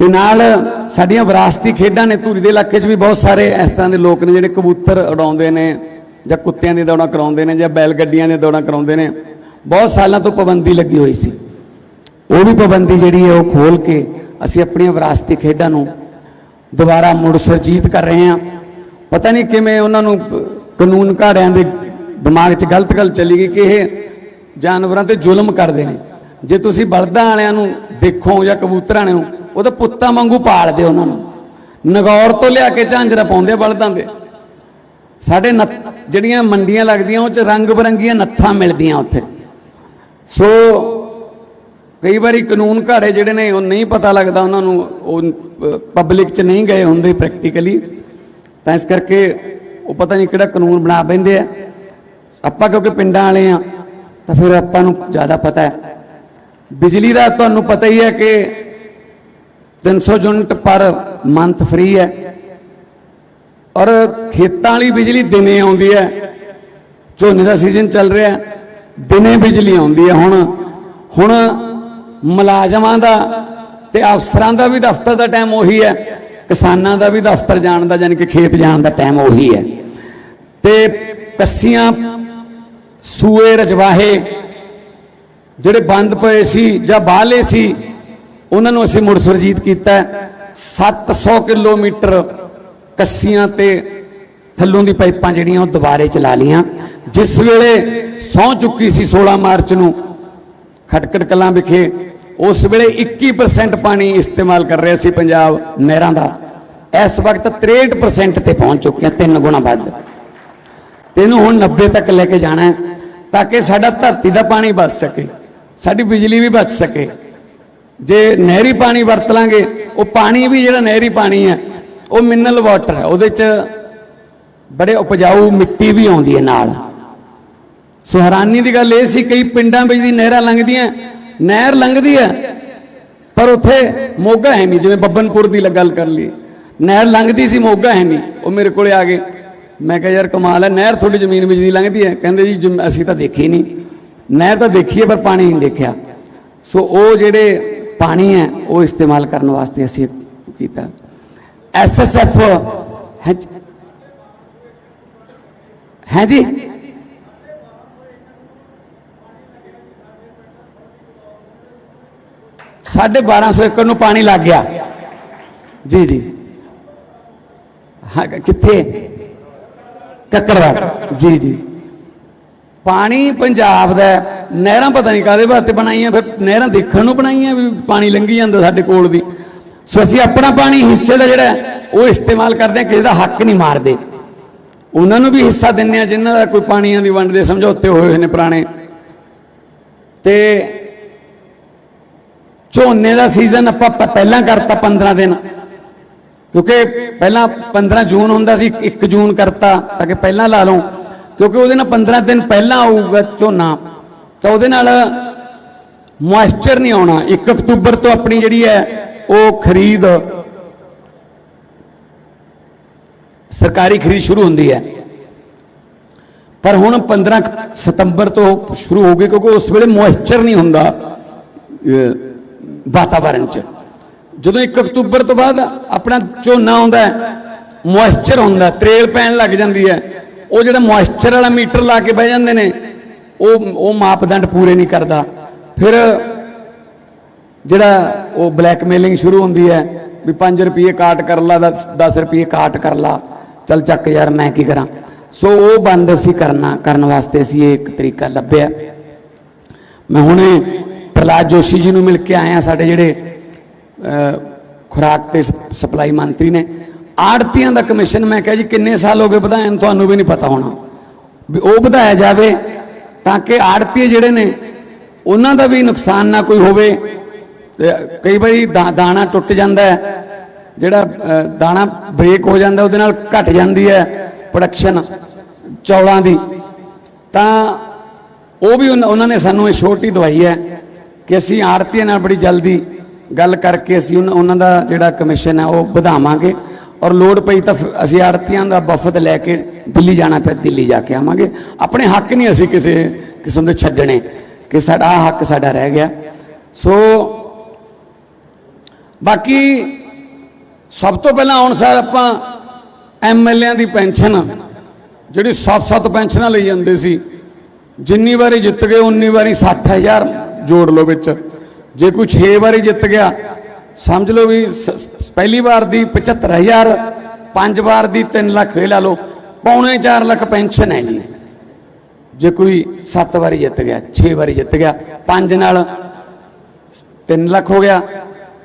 ਤੇ ਨਾਲ ਸਾਡੀਆਂ ਵਿਰਾਸਤੀ ਖੇਡਾਂ ਨੇ ਧੂਰੀ ਦੇ ਇਲਾਕੇ 'ਚ ਵੀ ਬਹੁਤ ਸਾਰੇ ਇਸ ਤਰ੍ਹਾਂ ਦੇ ਲੋਕ ਨੇ ਜਿਹੜੇ ਕਬੂਤਰ ਉਡਾਉਂਦੇ ਨੇ ਜਾਂ ਕੁੱਤਿਆਂ ਦੀ ਦੌੜਾਂ ਕਰਾਉਂਦੇ ਨੇ ਜਾਂ ਬੈਲ ਗੱਡੀਆਂ ਦੀਆਂ ਦੌੜਾਂ ਕਰਾਉਂਦੇ ਨੇ। ਬਹੁਤ ਸਾਲਾਂ ਤੋਂ ਪਾਬੰਦੀ ਲੱਗੀ ਹੋਈ ਸੀ। ਉਹ ਵੀ ਪਾਬੰਦੀ ਜਿਹੜੀ ਹੈ ਉਹ ਖੋਲ ਕੇ ਅਸੀਂ ਆਪਣੀਆਂ ਵਿਰਾਸਤੀ ਖੇਡਾਂ ਨੂੰ ਦੁਬਾਰਾ ਮੁੜ ਸਰਜੀਤ ਕਰ ਰਹੇ ਹਾਂ। ਪਤਾ ਨਹੀਂ ਕਿਵੇਂ ਉਹਨਾਂ ਨੂੰ ਕਾਨੂੰਨ ਘਾੜਿਆਂ ਦੇ ਦਿਮਾਗ 'ਚ ਗਲਤ ਗੱਲ ਚੱਲੀ ਗਈ ਕਿ ਇਹ ਜਾਨਵਰਾਂ ਤੇ ਜ਼ੁਲਮ ਕਰਦੇ ਨੇ। ਜੇ ਤੁਸੀਂ ਬਲਦਾਂ ਵਾਲਿਆਂ ਨੂੰ ਦੇਖੋ ਜਾਂ ਕਬੂਤਰਾਂ ਵਾਲਿਆਂ ਨੂੰ ਉਹ ਤਾਂ ਪੁੱਤਾਂ ਵਾਂਗੂ ਪਾਲਦੇ ਉਹਨਾਂ ਨੂੰ। ਨਗੌਰ ਤੋਂ ਲਿਆ ਕੇ ਝਾਂਜਰਾ ਪਾਉਂਦੇ ਬਲਦਾਂ ਦੇ। ਸਾਡੇ ਨੱਥ- ਜਿਹੜੀਆਂ ਮੰਡੀਆਂ ਲੱਗਦੀਆਂ, ਉਹ 'ਚ ਰੰਗ ਬਰੰਗੀਆਂ ਨੱਥਾਂ ਮਿਲਦੀਆਂ ਉੱਥੇ। ਸੋ ਕਈ ਵਾਰੀ ਕਾਨੂੰਨ ਘਾੜੇ ਜਿਹੜੇ ਨੇ, ਉਹ ਨਹੀਂ ਪਤਾ ਲੱਗਦਾ ਉਹਨਾਂ ਨੂੰ, ਉਹ ਪਬਲਿਕ 'ਚ ਨਹੀਂ ਗਏ ਹੁੰਦੇ ਪ੍ਰੈਕਟੀਕਲੀ ਤਾਂ ਇਸ ਕਰਕੇ ਉਹ ਪਤਾ ਨਹੀਂ ਕਿਹੜਾ ਕਾਨੂੰਨ ਬਣਾ ਬੈਂਦੇ ਆ। ਆਪਾਂ ਕਿਉਂਕਿ ਪਿੰਡਾਂ ਵਾਲੇ ਆ, ਤਾਂ ਫਿਰ ਆਪਾਂ ਨੂੰ ਜ਼ਿਆਦਾ ਪਤਾ ਹੈ। ਬਿਜਲੀ ਦਾ ਤੁਹਾਨੂੰ ਪਤਾ ਹੀ ਹੈ ਕਿ 300 ਯੂਨਿਟ ਪਰ ਮੰਥ ਫ੍ਰੀ ਹੈ। ਔਰ ਖੇਤਾਂ ਵਾਲੀ ਬਿਜਲੀ ਦਿਨੇ ਆਉਂਦੀ ਹੈ। ਝੋਨੇ ਦਾ ਸੀਜ਼ਨ ਚੱਲ ਰਿਹਾ ਦਿਨੇ ਬਿਜਲੀ ਆਉਂਦੀ ਹੈ। ਹੁਣ ਹੁਣ ਮੁਲਾਜ਼ਮਾਂ ਦਾ ਤੇ ਅਫਸਰਾਂ ਦਾ ਵੀ ਦਫ਼ਤਰ ਦਾ ਟਾਈਮ ਉਹੀ ਹੈ। ਕਿਸਾਨਾਂ ਦਾ ਵੀ ਦਫ਼ਤਰ ਜਾਣ ਦਾ ਯਾਨੀ ਕਿ ਖੇਤ ਜਾਣ ਦਾ ਟਾਈਮ ਉਹੀ ਹੈ। ਤੇ ਕੱਸੀਆਂ, ਸੂਏ, ਰਜਵਾਹੇ ਜਿਹੜੇ ਬੰਦ ਪਏ ਸੀ ਜਾਂ ਬਾਹਲੇ ਸੀ ਉਹਨਾਂ ਨੂੰ ਅਸੀਂ ਮੁੜ ਸੁਰਜੀਤ ਕੀਤਾ ਹੈ। 700 ਕਿਲੋਮੀਟਰ ਕੱਸੀਆਂ ਤੇ ਥੱਲੋਂ ਦੀ ਪਾਈਪਾਂ ਜਿਹੜੀਆਂ ਉਹ ਦੁਬਾਰੇ ਚਲਾ ਲੀਆਂ ਜਿਸ ਵੇਲੇ ਸੌ ਚੁੱਕੀ ਸੀ 16 ਮਾਰਚ ਨੂੰ ਖਟਕੜ ਕਲਾਂ ਵਿਖੇ, ਉਸ ਵੇਲੇ 21% ਪਾਣੀ ਇਸਤੇਮਾਲ ਕਰ ਰਿਹਾ ਸੀ ਪੰਜਾਬ ਨਹਿਰਾਂ ਦਾ। ਇਸ ਵਕਤ 63% ਤੇ ਪਹੁੰਚ ਚੁੱਕਿਆ ਤਿੰਨ ਗੁਣਾ ਵੱਧ। ਤੈਨੂੰ ਹੁਣ 90 ਤੱਕ ਲੈ ਕੇ ਜਾਣਾ ਹੈ, ਤਾਂ ਕਿ ਸਾਡਾ ਧਰਤੀ ਦਾ ਪਾਣੀ ਬਚ ਸਕੇ, ਸਾਡੀ ਬਿਜਲੀ ਵੀ ਬਚ ਸਕੇ। ਜੇ ਨਹਿਰੀ ਪਾਣੀ ਵਰਤ ਲਾਂਗੇ, ਉਹ ਪਾਣੀ ਵੀ ਜਿਹੜਾ ਨਹਿਰੀ ਪਾਣੀ ਹੈ, ਉਹ ਮਿਨਰਲ ਵਾਟਰ ਹੈ, ਉਹਦੇ ਚ ਬੜੇ ਉਪਜਾਊ ਮਿੱਟੀ ਵੀ ਆਉਂਦੀ ਹੈ ਨਾਲ। ਸੋ ਹੈਰਾਨੀ ਦੀ ਗੱਲ ਇਹ ਸੀ, ਕਈ ਪਿੰਡਾਂ ਵਿੱਚ ਦੀ ਨਹਿਰਾਂ ਲੰਘਦੀਆਂ, ਨਹਿਰ ਲੰਘਦੀ ਹੈ, ਪਰ ਉੱਥੇ ਮੋਗਾ ਹੈ ਨਹੀਂ ਜਿਵੇਂ ਬੱਬਨਪੁਰ ਦੀ ਗੱਲ ਕਰ ਲਈ ਨਹਿਰ ਲੰਘਦੀ ਸੀ, ਮੋਗਾ ਹੈ ਨਹੀਂ ਉਹ ਮੇਰੇ ਕੋਲੇ ਆ ਗਏ। ਮੈਂ ਕਿਹਾ, ਯਾਰ, ਕਮਾਲ ਹੈ, ਨਹਿਰ ਤੁਹਾਡੀ ਜ਼ਮੀਨ ਵਿੱਚ ਦੀ ਲੰਘਦੀ ਹੈ। ਕਹਿੰਦੇ ਜੀ, ਜ਼ਮ- ਅਸੀਂ ਤਾਂ ਦੇਖੀ ਨਹੀਂ। ਨਹਿਰ ਤਾਂ ਦੇਖੀ ਹੈ, ਪਰ ਪਾਣੀ ਨਹੀਂ ਦੇਖਿਆ। ਸੋ ਉਹ ਜਿਹੜੇ ਪਾਣੀ ਹੈ, ਉਹ ਇਸਤੇਮਾਲ ਕਰਨ ਵਾਸਤੇ ਅਸੀਂ ਇਹ ਕੀਤਾ ਐਸਐਸਐਫ ਹੈ ਹੈ ਜੀ। ਸਾਢੇ 1200 ਏਕੜ ਨੂੰ ਪਾਣੀ ਲੱਗ ਗਿਆ। ਜੀ ਜੀ। ਹਾਂ, ਕਿੱਥੇ? ਕੱਕੜਵਾ ਜੀ ਜੀ। ਪਾਣੀ ਪੰਜਾਬ ਦਾ ਨਹਿਰਾਂ ਪਤਾ ਨਹੀਂ ਕਾਦੇ ਵਾਸਤੇ ਬਣਾਈਆਂ, ਫਿਰ ਨਹਿਰਾਂ ਦੇਖਣ ਨੂੰ ਬਣਾਈਆਂ ਵੀ ਪਾਣੀ ਲੰਘੀ ਜਾਂਦਾ ਸਾਡੇ ਕੋਲ ਦੀ ਸੋ ਅਸੀਂ ਆਪਣਾ ਪਾਣੀ ਹਿੱਸੇ ਦਾ ਜਿਹੜਾ ਉਹ ਇਸਤੇਮਾਲ ਕਰਦੇ ਹਾਂ, ਕਿਸੇ ਦਾ ਹੱਕ ਨਹੀਂ ਮਾਰਦੇ। ਉਹਨਾਂ ਨੂੰ ਵੀ ਹਿੱਸਾ ਦਿੰਦੇ ਆ ਜਿਨ੍ਹਾਂ ਦਾ ਕੋਈ ਪਾਣੀਆਂ ਦੀ ਵੰਡ ਦੇ ਸਮਝੌਤੇ ਹੋਏ ਹੋਏ ਨੇ ਪੁਰਾਣੇ। ਤੇ ਝੋਨੇ ਦਾ ਸੀਜ਼ਨ ਆਪਾਂ ਪਹਿਲਾਂ ਕਰਤਾ 15 ਦਿਨ। ਕਿਉਂਕਿ ਪਹਿਲਾਂ 15 ਜੂਨ ਹੁੰਦਾ ਸੀ 1 ਜੂਨ ਕਰਤਾ, ਤਾਂ ਕਿ ਪਹਿਲਾਂ ਲਾ ਲਓ। ਕਿਉਂਕਿ ਉਹਦੇ ਨਾਲ 15 ਦਿਨ ਪਹਿਲਾਂ ਆਊਗਾ ਝੋਨਾ ਤਾਂ ਉਹਦੇ ਨਾਲ ਮੋਇਸਚਰ ਨਹੀਂ ਆਉਣਾ। 1 ਅਕਤੂਬਰ ਤੋਂ ਆਪਣੀ ਜਿਹੜੀ ਹੈ ਉਹ ਖਰੀਦ ਸਰਕਾਰੀ ਖਰੀਦ ਸ਼ੁਰੂ ਹੁੰਦੀ ਹੈ। ਪਰ ਹੁਣ 15 ਸਤੰਬਰ ਤੋਂ ਸ਼ੁਰੂ ਹੋ ਗਈ ਕਿਉਂਕਿ ਉਸ ਵੇਲੇ ਮੋਇਸਚਰ ਨਹੀਂ ਹੁੰਦਾ ਅਹ, ਵਾਤਾਵਰਣ 'ਚ। ਜਦੋਂ 1 ਅਕਤੂਬਰ ਤੋਂ ਬਾਅਦ ਆਪਣਾ ਝੋਨਾ ਆਉਂਦਾ ਮੋਇਸਚਰ ਹੁੰਦਾ ਤਰੇਲ ਪੈਣ ਲੱਗ ਜਾਂਦੀ ਹੈ। ਉਹ ਜਿਹੜਾ ਮੋਇਸਚਰ ਵਾਲਾ ਮੀਟਰ ਲਾ ਕੇ ਬਹਿ ਜਾਂਦੇ ਨੇ, ਉਹ ਉਹ ਮਾਪਦੰਡ ਪੂਰੇ ਨਹੀਂ ਕਰਦਾ। ਫਿਰ ਜਿਹੜਾ ਉਹ ਬਲੈਕਮੇਲਿੰਗ ਸ਼ੁਰੂ ਹੁੰਦੀ ਹੈ ਵੀ 5 ਰੁਪਏ ਕਾਟ ਕਰ ਲਾ 10 ਰੁਪਏ ਕਾਟ ਕਰ ਲਾ, ਚੱਲ ਚੱਕ ਯਾਰ ਮੈਂ ਕੀ ਕਰਾਂ। ਸੋ ਉਹ ਬੰਦ ਅਸੀਂ ਕਰਨਾ, ਕਰਨ ਵਾਸਤੇ ਅਸੀਂ ਇਹ ਇੱਕ ਤਰੀਕਾ ਲੱਭਿਆ। ਮੈਂ ਹੁਣੇ ਪ੍ਰਲਾਦ ਜੋਸ਼ੀ ਜੀ ਨੂੰ ਮਿਲ ਕੇ ਆਇਆ, ਸਾਡੇ ਜਿਹੜੇ ਖੁਰਾਕ ਤੇ ਸ- ਸਪਲਾਈ ਮੰਤਰੀ ਨੇ। ਆੜਤੀਆਂ ਦਾ ਕਮਿਸ਼ਨ ਮੈਂ ਕਿਹਾ ਜੀ, ਕਿੰਨੇ ਸਾਲ ਹੋ ਗਏ ਵਧਾਇਆ ਤੁਹਾਨੂੰ ਵੀ ਨਹੀਂ ਪਤਾ ਹੋਣਾ। ਵੀ ਉਹ ਵਧਾਇਆ ਜਾਵੇ ਤਾਂ ਕਿ ਆੜਤੀ ਜਿਹੜੇ ਨੇ, ਉਹਨਾਂ ਦਾ ਵੀ ਨੁਕਸਾਨ ਨਾ ਕੋਈ ਹੋਵੇ। ਕਈ ਵਾਰੀ ਦਾ- ਦਾਣਾ ਟੁੱਟ ਜਾਂਦਾ ਹੈ। ਜਿਹੜਾ ਦਾਣਾ ਬ੍ਰੇਕ ਹੋ ਜਾਂਦਾ, ਉਹਦੇ ਨਾਲ ਘਟ ਜਾਂਦੀ ਹੈ ਪ੍ਰੋਡਕਸ਼ਨ ਚੌਲਾਂ ਦੀ। ਤਾਂ ਉਹ ਵੀ ਉਨ- ਉਹਨਾਂ ਨੇ ਸਾਨੂੰ ਇਹ ਛੋਟੀ ਦਵਾਈ ਹੈ ਕਿ ਅਸੀਂ ਆੜਤੀਆਂ ਨਾਲ ਬੜੀ ਜਲਦੀ ਗੱਲ ਕਰਕੇ ਅਸੀਂ ਉਨ- ਉਹਨਾਂ ਦਾ ਜਿਹੜਾ ਕਮਿਸ਼ਨ ਹੈ, ਉਹ ਵਧਾਵਾਂਗੇ। ਔਰ ਲੋੜ ਪਈ ਤਾਂ ਫਿਰ ਅਸੀਂ ਆੜਤੀਆਂ ਦਾ ਵਫਦ ਲੈ ਕੇ ਦਿੱਲੀ ਜਾਣਾ ਪਿਆ, ਦਿੱਲੀ ਜਾ ਕੇ ਆਵਾਂਗੇ। ਆਪਣੇ ਹੱਕ ਨਹੀਂ ਅਸੀਂ ਕਿਸੇ ਕਿਸਮ ਦੇ ਛੱਡਣੇ, ਕਿ ਸਾਡਾ ਆਹ ਹੱਕ ਸਾਡਾ ਰਹਿ ਗਿਆ। ਸੋ ਬਾਕੀ ਸਭ ਤੋਂ ਪਹਿਲਾਂ ਹੁਣ ਸਰ ਆਪਾਂ ਐਮਐਲਏਆਂ ਦੀ ਪੈਨਸ਼ਨ ਜਿਹੜੀ 7-7 ਪੈਨਸ਼ਨਾਂ ਲਈ ਜਾਂਦੇ ਸੀ, ਜਿੰਨੀ ਵਾਰੀ ਜਿੱਤ ਗਏ ਉਨੀ ਵਾਰੀ 60000 ਜੋੜ ਲਓ ਵਿੱਚ। ਜੇ ਕੋਈ 6 ਵਾਰੀ ਜਿੱਤ ਗਿਆ, ਸਮਝ ਲਓ ਵੀ ਸ- ਪਹਿਲੀ ਵਾਰ ਦੀ 75000 ਪੰਜ ਵਾਰ ਦੀ 3 ਲੱਖ, ਇਹ ਲਾ ਲਓ, ਪੌਣੇ 4 ਲੱਖ ਪੈਨਸ਼ਨ ਹੈ ਜੀ। ਜੇ ਕੋਈ 7 ਵਾਰੀ ਜਿੱਤ ਗਿਆ 6 ਵਾਰੀ ਜਿੱਤ ਗਿਆ, ਪੰਜ ਨਾਲ 3 ਲੱਖ ਹੋ ਗਿਆ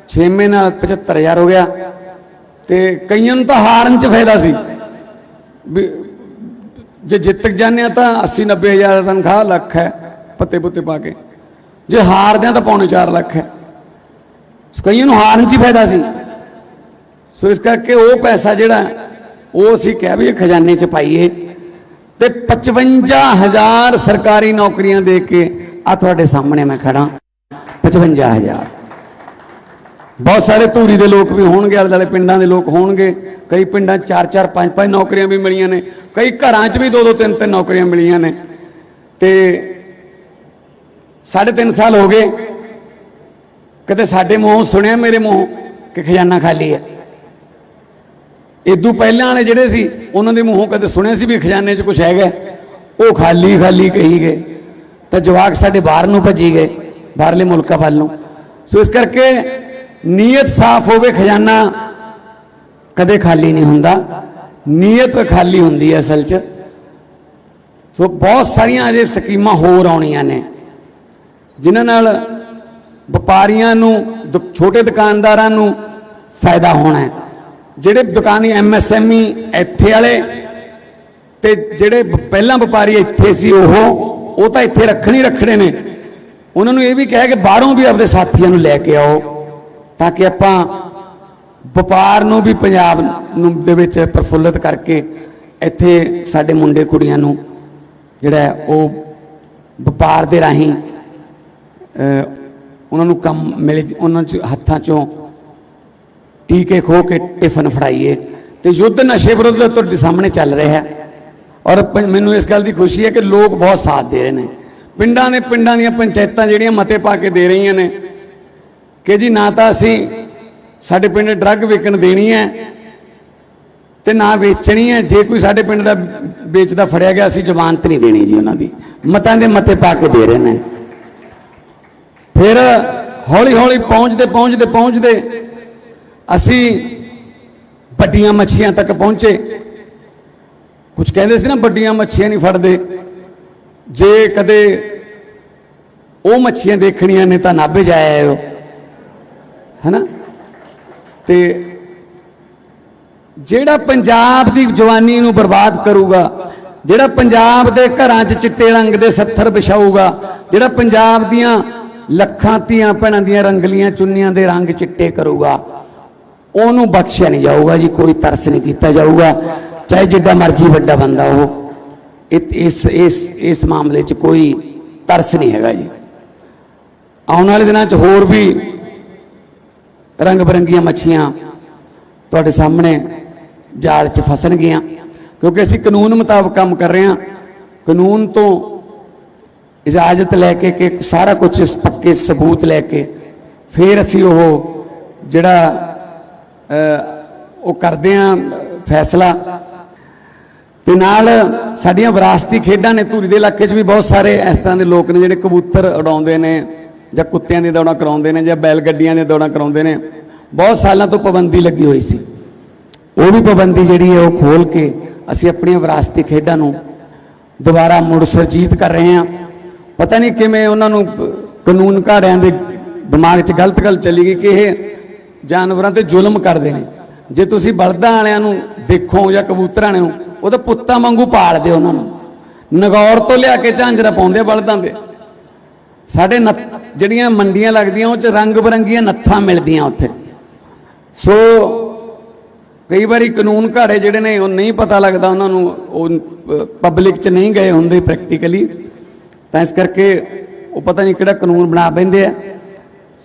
6ਵੇਂ ਨਾਲ 75000 ਹੋ ਗਿਆ, ਤੇ ਕਈਆਂ ਨੂੰ ਤਾਂ ਹਾਰਨ 'ਚ ਫਾਇਦਾ ਸੀ। ਵੀ ਜੇ ਜਿੱਤ ਜਾਂਦੇ ਆ ਤਾਂ 80 90000 ਦਾ ਤਨਖਾਹ ਲੱਖ ਹੈ ਪੱਤੇ ਪੁੱਤੇ ਪਾ ਕੇ। ਜੇ ਹਾਰਦੇ ਆ ਤਾਂ ਪੌਣੇ 4 ਲੱਖ ਹੈ। ਕਈਆਂ ਨੂੰ ਹਾਰਨ 'ਚ ਹੀ ਫਾਇਦਾ ਸੀ। ਸੋ ਇਸ ਕਰਕੇ ਉਹ ਪੈਸਾ ਜਿਹੜਾ, ਉਹ ਅਸੀਂ ਕਹਿ ਵੀ ਖਜ਼ਾਨੇ 'ਚ ਪਾਈਏ। ਤੇ 55000 ਸਰਕਾਰੀ ਨੌਕਰੀਆਂ ਦੇ ਕੇ ਆ ਤੁਹਾਡੇ ਸਾਹਮਣੇ ਮੈਂ ਖੜਾ। 55000 ਬਹੁਤ ਸਾਰੇ ਧੂਰੀ ਦੇ ਲੋਕ ਵੀ ਹੋਣਗੇ, ਆਲੇ ਦੁਆਲੇ ਪਿੰਡਾਂ ਦੇ ਲੋਕ ਹੋਣਗੇ। ਕਈ ਪਿੰਡਾਂ 4 4 5 5 ਨੌਕਰੀਆਂ ਵੀ ਮਿਲੀਆਂ ਨੇ। ਕਈ ਘਰਾਂ 'ਚ ਵੀ 2 2 3 3 ਨੌਕਰੀਆਂ ਮਿਲੀਆਂ ਨੇ। ਤੇ ਸਾਢੇ ਤਿੰਨ ਸਾਲ ਹੋ ਗਏ। ਕਦੇ ਸਾਡੇ ਮੂੰਹੋਂ ਸੁਣਿਆ ਮੇਰੇ ਮੂੰਹੋਂ ਕਿ ਖਜ਼ਾਨਾ ਖਾਲੀ ਹੈ। ਇਦੋਂ ਪਹਿਲਾਂ ਵਾਲੇ ਜਿਹੜੇ ਸੀ, ਉਹਨਾਂ ਦੇ ਮੂੰਹੋਂ ਕਦੇ ਸੁਣਿਆ ਸੀ ਵੀ ਖਜ਼ਾਨੇ 'ਚ ਕੁਝ ਹੈਗਾ? ਉਹ ਖਾਲੀ ਖਾਲੀ ਕਹੀ ਗਏ। ਤਾਂ ਜਵਾਕ ਸਾਡੇ ਬਾਹਰ ਨੂੰ ਭੱਜੀ ਗਏ, ਬਾਹਰਲੇ ਮੁਲਕਾਂ ਵੱਲ ਨੂੰ। ਸੋ ਇਸ ਕਰਕੇ ਨੀਅਤ ਸਾਫ਼ ਹੋਵੇ, ਖਜ਼ਾਨਾ ਕਦੇ ਖਾਲੀ ਨਹੀਂ ਹੁੰਦਾ। ਨੀਅਤ ਖਾਲੀ ਹੁੰਦੀ ਹੈ ਅਸਲ 'ਚ। ਸੋ ਬਹੁਤ ਸਾਰੀਆਂ ਅਜੇ ਸਕੀਮਾਂ ਹੋਰ ਆਉਣੀਆਂ ਨੇ, ਜਿਨ੍ਹਾਂ ਨਾਲ ਵਪਾਰੀਆਂ ਨੂੰ, ਦੁ- ਛੋਟੇ ਦੁਕਾਨਦਾਰਾਂ ਨੂੰ ਫਾਇਦਾ ਹੋਣਾ ਹੈ। ਜਿਹੜੇ ਦੁਕਾਨੀ ਐਮਐਸਐਮਈ ਇੱਥੇ ਵਾਲੇ ਤੇ ਜਿਹੜੇ ਪਹਿਲਾਂ ਵਪਾਰੀ ਇੱਥੇ ਸੀ ਉਹ ਉਹ ਤਾਂ ਇੱਥੇ ਰੱਖਣ ਹੀ ਰੱਖਣੇ ਨੇ। ਉਹਨਾਂ ਨੂੰ ਇਹ ਵੀ ਕਿਹਾ ਕਿ ਬਾਹਰੋਂ ਵੀ ਆਪਣੇ ਸਾਥੀਆਂ ਨੂੰ ਲੈ ਕੇ ਆਓ ਤਾਂ ਕਿ ਆਪਾਂ ਵਪਾਰ ਨੂੰ ਵੀ ਪੰਜਾਬ ਨੂੰ ਦੇ ਵਿੱਚ ਪ੍ਰਫੁੱਲਤ ਕਰਕੇ ਇੱਥੇ ਸਾਡੇ ਮੁੰਡੇ ਕੁੜੀਆਂ ਨੂੰ ਜਿਹੜਾ ਉਹ ਵਪਾਰ ਦੇ ਰਾਹੀਂ ਉਹਨਾਂ ਨੂੰ ਕੰਮ ਮਿਲੇ, ਉਹਨਾਂ ਚ ਹੱਥਾਂ ਚੋਂ ਟੀਕੇ ਖੋ ਕੇ ਟਿਫਨ ਫੜਾਈਏ। ਤੇ ਯੁੱਧ ਨਸ਼ੇ ਵਿਰੁੱਧ ਤੁਹਾਡੇ ਸਾਹਮਣੇ ਚੱਲ ਰਿਹਾ ਹੈ। ਔਰ ਮੈਨੂੰ ਇਸ ਗੱਲ ਦੀ ਖੁਸ਼ੀ ਹੈ ਕਿ ਲੋਕ ਬਹੁਤ ਸਾਥ ਦੇ ਰਹੇ ਨੇ। ਪਿੰਡਾਂ ਨੇ ਪਿੰਡਾਂ ਦੀਆਂ ਪੰਚਾਇਤਾਂ ਜਿਹੜੀਆਂ ਮਤੇ ਪਾ ਕੇ ਦੇ ਰਹੀਆਂ ਨੇ ਕਿ ਜੀ ਨਾ ਤਾਂ ਅਸੀਂ ਸਾਡੇ ਪਿੰਡ ਡਰੱਗ ਵਿਕਣ ਦੇਣੀ ਹੈ ਤੇ ਨਾ ਵੇਚਣੀ ਹੈ। ਜੇ ਕੋਈ ਸਾਡੇ ਪਿੰਡ ਦਾ ਵੇਚਦਾ ਫੜਿਆ ਗਿਆ, ਅਸੀਂ ਜ਼ਮਾਨਤ ਨਹੀਂ ਦੇਣੀ ਜੀ ਉਹਨਾਂ ਦੀ। ਮਤਾਂ ਦੇ ਮਤੇ ਪਾ ਕੇ ਦੇ ਰਹੇ ਨੇ। ਫਿਰ ਹੌਲੀ ਹੌਲੀ ਪਹੁੰਚਦੇ ਪਹੁੰਚਦੇ ਪਹੁੰਚਦੇ ਅਸੀਂ ਵੱਡੀਆਂ ਮੱਛੀਆਂ ਤੱਕ ਪਹੁੰਚੇ। ਕੁਝ ਕਹਿੰਦੇ ਸੀ ਨਾ, ਵੱਡੀਆਂ ਮੱਛੀਆਂ ਨਹੀਂ ਫੜਦੇ। ਜੇ ਕਦੇ ਉਹ ਮੱਛੀਆਂ ਦੇਖਣੀਆਂ ਨੇ ਤਾਂ ਨਾਭੇ ਜਾਇਆ ਹੈਨਾ? ਤੇ ਜਿਹੜਾ ਪੰਜਾਬ ਦੀ ਜਵਾਨੀ ਨੂੰ ਬਰਬਾਦ ਕਰੂਗਾ, ਜਿਹੜਾ ਪੰਜਾਬ ਦੇ ਘਰਾਂ 'ਚ ਚਿੱਟੇ ਰੰਗ ਦੇ ਸੱਥਰ ਵਿਛਾਊਗਾ, ਜਿਹੜਾ ਪੰਜਾਬ ਦੀਆਂ ਲੱਖਾਂ ਧੀਆਂ ਭੈਣਾਂ ਦੀਆਂ ਰੰਗਲੀਆਂ ਚੁੰਨੀਆਂ ਦੇ ਰੰਗ ਚਿੱਟੇ ਕਰੂਗਾ ਉਹਨੂੰ ਬਖਸ਼ਿਆ ਨਹੀਂ ਜਾਊਗਾ ਜੀ, ਕੋਈ ਤਰਸ ਨਹੀਂ ਕੀਤਾ ਜਾਊਗਾ, ਚਾਹੇ ਜਿੱਡਾ ਮਰਜ਼ੀ ਵੱਡਾ ਬੰਦਾ ਉਹ ਇਹ- ਇਸ ਇਸ ਇਸ ਮਾਮਲੇ 'ਚ ਕੋਈ ਤਰਸ ਨਹੀਂ ਹੈਗਾ ਜੀ। ਆਉਣ ਵਾਲੇ ਦਿਨਾਂ 'ਚ ਹੋਰ ਵੀ ਰੰਗ ਬਰੰਗੀਆਂ ਮੱਛੀਆਂ ਤੁਹਾਡੇ ਸਾਹਮਣੇ ਜਾਲ 'ਚ ਫਸਣਗੀਆਂ। ਕਿਉਂਕਿ ਅਸੀਂ ਕਾਨੂੰਨ ਮੁਤਾਬਕ ਕੰਮ ਕਰ ਰਹੇ ਹਾਂ। ਕਾਨੂੰਨ ਤੋਂ ਇਜਾਜ਼ਤ ਲੈ ਕੇ ਕਿ ਸਾਰਾ ਕੁਝ ਪੱਕੇ ਸਬੂਤ ਲੈ ਕੇ ਫਿਰ ਅਸੀਂ ਉਹ ਜਿਹੜਾ ਉਹ ਕਰਦੇ ਹਾਂ ਫੈਸਲਾ। ਤੇ ਨਾਲ ਸਾਡੀਆਂ ਵਿਰਾਸਤੀ ਖੇਡਾਂ ਨੇ, ਧੂਰੀ ਦੇ ਇਲਾਕੇ 'ਚ ਵੀ ਬਹੁਤ ਸਾਰੇ ਇਸ ਤਰ੍ਹਾਂ ਦੇ ਲੋਕ ਨੇ ਜਿਹੜੇ ਕਬੂਤਰ ਉਡਾਉਂਦੇ ਨੇ ਜਾਂ ਕੁੱਤਿਆਂ ਦੀਆਂ ਦੌੜਾਂ ਕਰਾਉਂਦੇ ਨੇ ਜਾਂ ਬੈਲ ਗੱਡੀਆਂ ਦੀਆਂ ਦੌੜਾਂ ਕਰਾਉਂਦੇ ਨੇ। ਬਹੁਤ ਸਾਲਾਂ ਤੋਂ ਪਾਬੰਦੀ ਲੱਗੀ ਹੋਈ ਸੀ। ਉਹ ਵੀ ਪਾਬੰਦੀ ਜਿਹੜੀ ਹੈ ਉਹ ਖੋਲ ਕੇ ਅਸੀਂ ਆਪਣੀਆਂ ਵਿਰਾਸਤੀ ਖੇਡਾਂ ਨੂੰ ਦੁਬਾਰਾ ਮੁੜ ਸਰਜੀਤ ਕਰ ਰਹੇ ਹਾਂ। ਪਤਾ ਨਹੀਂ ਕਿਵੇਂ ਉਹਨਾਂ ਨੂੰ ਕਾਨੂੰਨ ਘਾੜਿਆਂ ਦੇ ਦਿਮਾਗ 'ਚ ਗਲਤ ਗੱਲ ਚਲੀ ਗਈ ਕਿ ਇਹ ਜਾਨਵਰਾਂ ਤੇ ਜ਼ੁਲਮ ਕਰਦੇ ਨੇ। ਜੇ ਤੁਸੀਂ ਬਲਦਾਂ ਵਾਲਿਆਂ ਨੂੰ ਦੇਖੋ ਜਾਂ ਕਬੂਤਰਾਂ ਵਾਲਿਆਂ ਨੂੰ, ਉਹ ਤਾਂ ਪੁੱਤਾਂ ਵਾਂਗੂ ਪਾਲਦੇ ਉਹਨਾਂ ਨੂੰ। ਨਗੌਰ ਤੋਂ ਲਿਆ ਕੇ ਝਾਂਜਰਾ ਪਾਉਂਦੇ ਬਲਦਾਂ ਦੇ ਸਾਡੇ ਨੱਥ- ਜਿਹੜੀਆਂ ਮੰਡੀਆਂ ਲੱਗਦੀਆਂ, ਉਹ ਚ ਰੰਗ ਬਰੰਗੀਆਂ ਨੱਥਾਂ ਮਿਲਦੀਆਂ ਉੱਥੇ। ਸੋ, ਕਈ ਵਾਰੀ ਕਾਨੂੰਨ ਘਾੜੇ ਜਿਹੜੇ ਨੇ, ਉਹ ਨਹੀਂ ਪਤਾ ਲੱਗਦਾ ਉਹਨਾਂ ਨੂੰ, ਉਹ ਪਬਲਿਕ 'ਚ ਨਹੀਂ ਗਏ ਹੁੰਦੇ ਪ੍ਰੈਕਟੀਕਲੀ ਤਾਂ ਇਸ ਕਰਕੇ ਉਹ ਪਤਾ ਨਹੀਂ ਕਿਹੜਾ ਕਾਨੂੰਨ ਬਣਾ ਪੈਂਦੇ ਆ।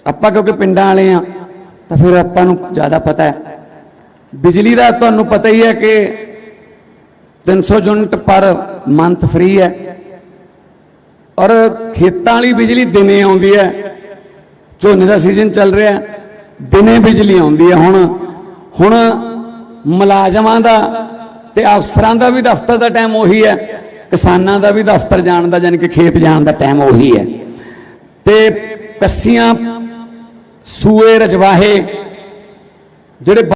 ਆਪਾਂ ਕਿਉਂਕਿ ਪਿੰਡਾਂ ਵਾਲੇ ਆ ਤਾਂ ਫਿਰ ਆਪਾਂ ਨੂੰ ਜ਼ਿਆਦਾ ਪਤਾ ਹੈ। ਬਿਜਲੀ ਦਾ ਤੁਹਾਨੂੰ ਪਤਾ ਹੀ ਹੈ ਕਿ 300 ਯੂਨਿਟ ਪਰ ਮੰਥ ਫ੍ਰੀ ਹੈ। ਔਰ ਖੇਤਾਂ ਵਾਲੀ ਬਿਜਲੀ ਦਿਨੇ ਆਉਂਦੀ ਹੈ। ਝੋਨੇ ਦਾ ਸੀਜ਼ਨ ਚੱਲ ਰਿਹਾ ਦਿਨੇ ਬਿਜਲੀ ਆਉਂਦੀ ਹੈ। ਹੁਣ ਹੁਣ ਮੁਲਾਜ਼ਮਾਂ ਦਾ ਤੇ ਅਫਸਰਾਂ ਦਾ ਵੀ ਦਫ਼ਤਰ ਦਾ ਟਾਈਮ ਉਹੀ ਹੈ। ਕਿਸਾਨਾਂ ਦਾ ਵੀ ਦਫ਼ਤਰ ਜਾਣ ਦਾ ਯਾਨੀ ਕਿ ਖੇਤ ਜਾਣ ਦਾ ਟਾਈਮ ਉਹੀ ਹੈ। ਤੇ ਕੱਸੀਆਂ ਸੂਏ ਰਜਵਾਹੇ ਜਿਹੜੇ